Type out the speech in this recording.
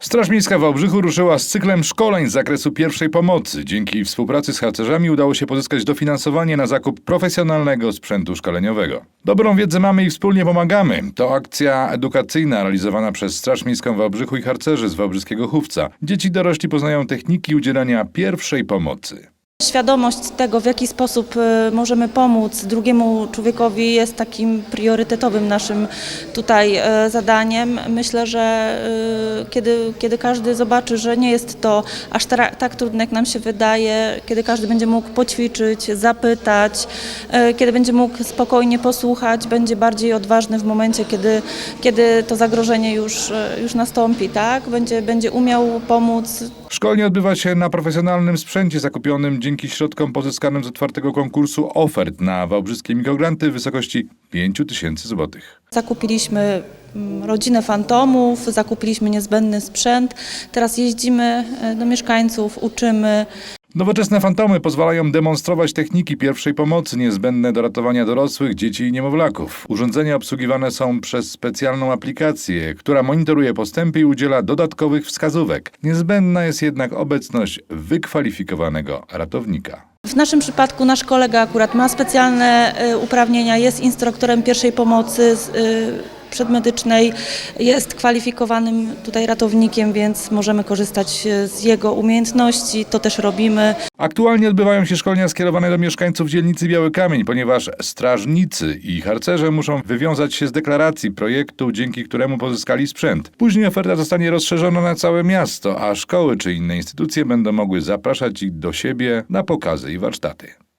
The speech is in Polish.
Straż Miejska w Wałbrzychu ruszyła z cyklem szkoleń z zakresu pierwszej pomocy. Dzięki współpracy z harcerzami udało się pozyskać dofinansowanie na zakup profesjonalnego sprzętu szkoleniowego. Dobrą wiedzę mamy i wspólnie pomagamy. To akcja edukacyjna realizowana przez Straż Miejską w Wałbrzychu i harcerzy z Wałbrzyskiego Chówca. Dzieci dorośli poznają techniki udzielania pierwszej pomocy. Świadomość tego, w jaki sposób y, możemy pomóc drugiemu człowiekowi jest takim priorytetowym naszym tutaj e, zadaniem. Myślę, że y, kiedy, kiedy każdy zobaczy, że nie jest to aż tak trudne, jak nam się wydaje, kiedy każdy będzie mógł poćwiczyć, zapytać, kiedy będzie mógł spokojnie posłuchać, będzie bardziej odważny w momencie, kiedy, kiedy to zagrożenie już, już nastąpi, tak? Będzie, będzie umiał pomóc, Szkolenie odbywa się na profesjonalnym sprzęcie zakupionym dzięki środkom pozyskanym z otwartego konkursu ofert na wałbrzyskie mikrogranty w wysokości 5 tysięcy złotych. Zakupiliśmy mm, rodzinę fantomów, zakupiliśmy niezbędny sprzęt. Teraz jeździmy e, do mieszkańców, uczymy. Nowoczesne fantomy pozwalają demonstrować techniki pierwszej pomocy niezbędne do ratowania dorosłych, dzieci i niemowlaków. Urządzenia obsługiwane są przez specjalną aplikację, która monitoruje postępy i udziela dodatkowych wskazówek. Niezbędna jest jednak obecność wykwalifikowanego ratownika. W naszym przypadku nasz kolega akurat ma specjalne e, uprawnienia, jest instruktorem pierwszej pomocy z, e, przedmedycznej, jest kwalifikowanym tutaj ratownikiem, więc możemy korzystać e, z jego umiejętności, to też robimy. Aktualnie odbywają się szkolenia skierowane do mieszkańców dzielnicy Biały Kamień, ponieważ strażnicy i harcerze muszą wywiązać się z deklaracji projektu, dzięki któremu pozyskali sprzęt. Później oferta zostanie rozszerzona na całe miasto, a szkoły czy inne instytucje będą mogły zapraszać ich do siebie na pokazy i warsztaty.